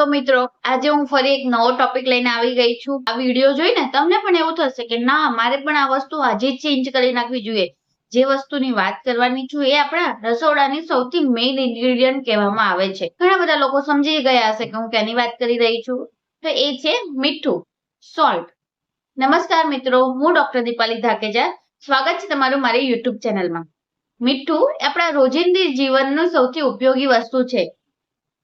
તો મિત્રો, આજે હું ફરી એક નવો ટોપિક લઈને આવી ગઈ છું. આ વીડિયો જોઈને તમને પણ એવું થશે કે ના, મારે પણ આ વસ્તુ આજે ચેન્જ કરી નાખવી જોઈએ. જે વસ્તુની વાત કરવાની છું એ આપણા રસોડાની સૌથી મેઇન ઇન્ગ્રીડિયન્ટ કહેવામાં આવે છે. ઘણા બધા લોકો સમજી ગયા હશે કે હું કેની વાત કરી રહી છું. તો એ છે મીઠું સોલ્ટ નમસ્કાર મિત્રો, હું ડોક્ટર દીપાલી ધાકેજા. સ્વાગત છે તમારું મારી યુટ્યુબ ચેનલમાં મીઠું આપણા રોજિંદી જીવનનું સૌથી ઉપયોગી વસ્તુ છે.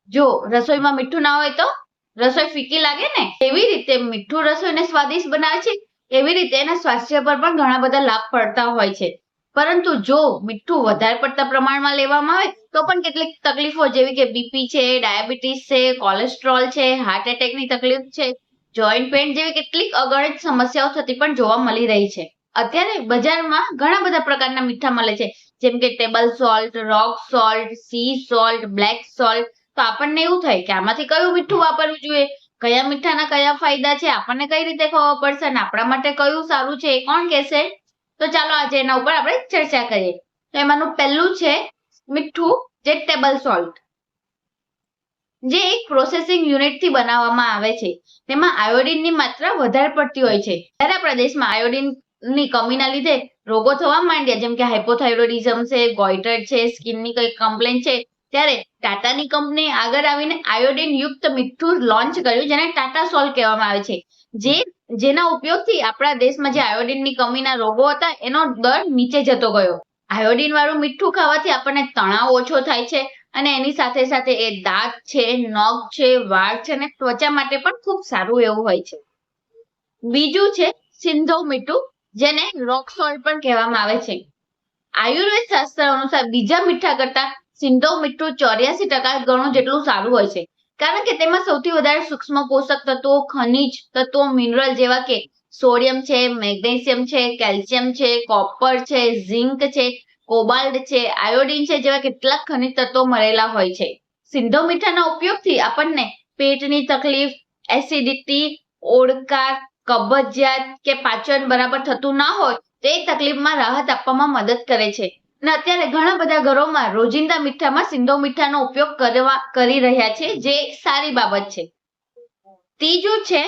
જો રસોઈમાં મીઠું ના હોય તો રસોઈ ફીકી લાગે ને? એવી રીતે મીઠું રસોઈને સ્વાદિષ્ટ બનાવે છે, એવી રીતે એના સ્વાસ્થ્ય પર પણ ઘણા બધા લાભ પડતા હોય છે. પરંતુ જો મીઠું વધારે પડતા પ્રમાણમાં લેવામાં આવે, તો પણ કેટલીક તકલીફો જેવી કે બીપી છે, ડાયાબિટીસ છે, કોલેસ્ટ્રોલ છે હાર્ટ એટેકની તકલીફ છે જોઈન્ટ પેઇન જેવી કેટલીક અગણિત સમસ્યાઓ થતી પણ જોવા મળી રહી છે. અત્યારે બજારમાં ઘણા બધા પ્રકારના મીઠા મળે છે, જેમ કે table salt rock salt sea salt black salt તો આપણને એવું થાય કે આમાંથી કયું મીઠું વાપરવું જોઈએ? કયા મીઠાના કયા ફાયદા છે? આપણને કઈ રીતે ખબર પડશે અને આપણા માટે કયું સારું છે એ કોણ કહેશે? તો ચાલો આજે એના ઉપર આપણે ચર્ચા કરીએ. તો એમાંનું પહેલું છે મીઠું જે ટેબલ સોલ્ટ જે એક પ્રોસેસિંગ યુનિટથી બનાવવામાં આવે છે. તેમાં આયોડિનની માત્રા વધારે પડતી હોય છે. ત્યારે પ્રદેશમાં આયોડિનની આયોડિનની કમીના લીધે રોગો થવા માંડ્યા. જેમ કે હાઇપોથાઇરોડિઝમ છે ગોઈટર છે સ્કિનની કઈ કમ્પ્લેન છે ત્યારે ટાટાની કંપની આગળ આવીને આયોડિન યુક્ત મીઠું લોન્ચ કર્યું, જેને ટાટા સોલ કહેવામાં આવે છે. જે, જેના ઉપયોગથી આપણા દેશમાં જે આયોડિનની કમીના રોગો હતા, એનો દર નીચે જતો ગયો. આયોડિન વાળું મીઠું ખાવાથી આપણને તણાવ ઓછો થાય છે અને એની સાથે સાથે એ દાંત છે, નખ છે, વાળ છે અને ત્વચા માટે પણ ખૂબ સારું એવું હોય છે. બીજું છે સિંધો મીઠું, જેને રોક સોલ્ટ પણ કહેવામાં આવે છે. આયુર્વેદ શાસ્ત્ર અનુસાર બીજા મીઠા કરતા સિંધો મીઠું ચોર્યાસી ટકા ગણું જેટલું સારું હોય છે. કારણ કે તેમાં સૌથી વધારે સૂક્ષ્મ પોષક તત્વો, ખનિજ તત્વો મિનરલ જેવા કે સોડિયમ છે, મેગ્નેશિયમ છે, કેલ્શિયમ છે, કોપર છે, ઝિંક છે કોબાલ્ટ છે, આયોડિન છે જેવા કેટલાક ખનિજ તત્વો મળેલા હોય છે. સિંધો મીઠાના ઉપયોગથી આપણને પેટની તકલીફ, એસિડિટી, ઓડકાર, કબજિયાત કે પાચન બરાબર થતું ના હોય તે તકલીફમાં રાહત આપવામાં મદદ કરે છે. અને અત્યારે ઘણા બધા ઘરોમાં રોજિંદા મીઠામાં સિંધો મીઠાનો ઉપયોગ કરવા, કરી રહ્યા છે, જે સારી બાબત છે. ત્રીજું છે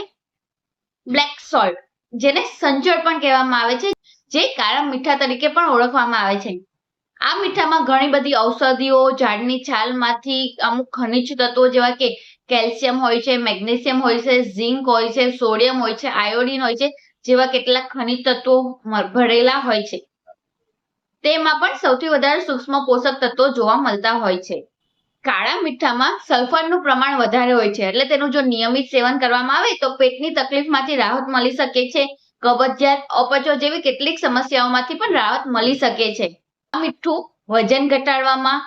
બ્લેક સોલ્ટ જેને સંચળ પણ કહેવામાં આવે છે, જે કાળા મીઠા તરીકે પણ ઓળખવામાં આવે છે. આ મીઠામાં ઘણી બધી ઔષધિઓ, ઝાડની છાલમાંથી અમુક ખનિજ તત્વો જેવા કે કેલ્શિયમ હોય છે, મેગ્નેશિયમ હોય છે, ઝિંક હોય છે, સોડિયમ હોય છે, આયોડિન હોય છે, જેવા કેટલાક ખનિજ તત્વો ભરેલા હોય છે. તેમાં પણ સૌથી વધારે સૂક્ષ્મ પોષક તત્વો જોવા મળતા હોય છે. કાળા મીઠામાં સલ્ફરનું પ્રમાણ વધારે હોય છે, એટલે તેનું જો નિયમિત સેવન કરવામાં આવે તો પેટની તકલીફમાંથી રાહત મળી શકે છે. કબજિયાત, અપચો જેવી કેટલીક સમસ્યાઓમાંથી પણ રાહત મળી શકે છે. આ મીઠું વજન ઘટાડવામાં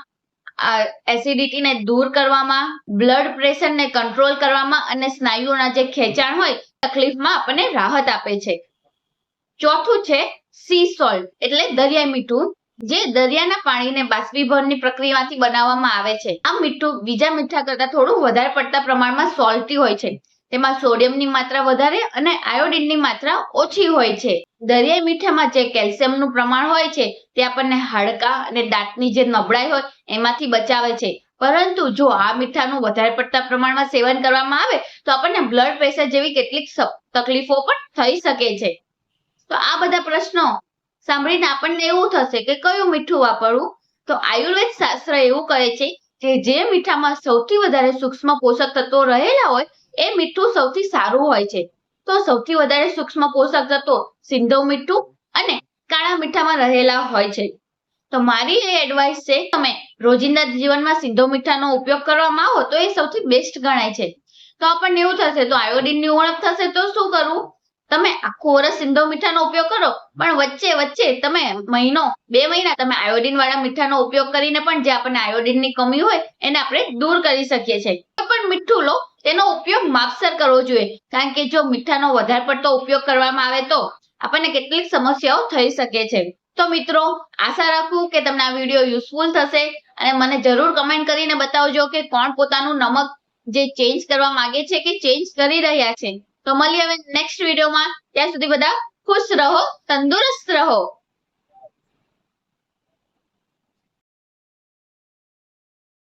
એસિડિટીને દૂર કરવામાં બ્લડ પ્રેશરને કંટ્રોલ કરવામાં અને સ્નાયુઓના જે ખેંચાણ હોય, તકલીફમાં આપણને રાહત આપે છે. ચોથું છે સી સોલ્ટ એટલે દરિયાઈ મીઠું, જે દરિયાના પાણીને બાષ્પીભવનની પ્રક્રિયામાંથી બનાવવામાં આવે છે. આ મીઠું બીજા મીઠા કરતા થોડું વધારે પડતા પ્રમાણમાં સોલ્ટી હોય છે. તેમાં સોડિયમની માત્રા વધારે અને આયોડિનની માત્રા ઓછી હોય છે. દરિયાઈ મીઠામાં જે કેલ્શિયમનું પ્રમાણ હોય છે, તે આપણને હાડકા અને દાંતની જે નબળાઈ હોય, એમાંથી બચાવે છે. પરંતુ જો આ મીઠાનું વધારે પડતા પ્રમાણમાં સેવન કરવામાં આવે, તો આપણને બ્લડ પ્રેશર જેવી કેટલીક તકલીફો પણ થઈ શકે છે. તો આ બધા પ્રશ્નો સાંભળીને આપણને એવું થશે કે કયું મીઠું વાપરવું? તો આયુર્વેદ શાસ્ત્ર એવું કહે છે કે જે મીઠામાં સૌથી વધારે સૂક્ષ્મ પોષક તત્વો રહેલા હોય, એ મીઠું સૌથી સારું હોય છે. તો સૌથી વધારે સૂક્ષ્મ પોષક તત્વો સિંધો મીઠું અને કાળા મીઠામાં રહેલા હોય છે. તો મારી એ એડવાઇસ છે, તમે રોજિંદા જીવનમાં સિંધો મીઠાનો ઉપયોગ કરવામાં આવો તો એ સૌથી બેસ્ટ ગણાય છે. તો આપણને એવું થશે, તો આયોડિનની ઉણપ થશે, તો શું કરવું? તમે આખું વર્ષ સિંધો મીઠાનો ઉપયોગ કરો, પણ વચ્ચે વચ્ચે તમે મહિનો, બે મહિના તમે આયોડિન વાળા મીઠાનો ઉપયોગ કરીને પણ જે આપણને આયોડિનની કમી હોય, એને આપણે દૂર કરી શકીએ છીએ. પણ મીઠું લો, તેનો ઉપયોગ માપસર કરવો જોઈએ. કારણ કે જો મીઠાનો વધારે પડતો ઉપયોગ કરવામાં આવે તો આપણને કેટલીક સમસ્યાઓ થઈ શકે છે. તો મિત્રો, આશા રાખું કે તમને આ વીડિયો યુઝફુલ થશે અને મને જરૂર કમેન્ટ કરીને બતાવજો કે કોણ પોતાનું નમક જે ચેન્જ કરવા માંગે છે કે ચેન્જ કરી રહ્યા છે. તો મળીએ હવે નેક્સ્ટ વિડીયોમાં ત્યાં સુધી બધા ખુશ રહો તંદુરસ્ત રહો.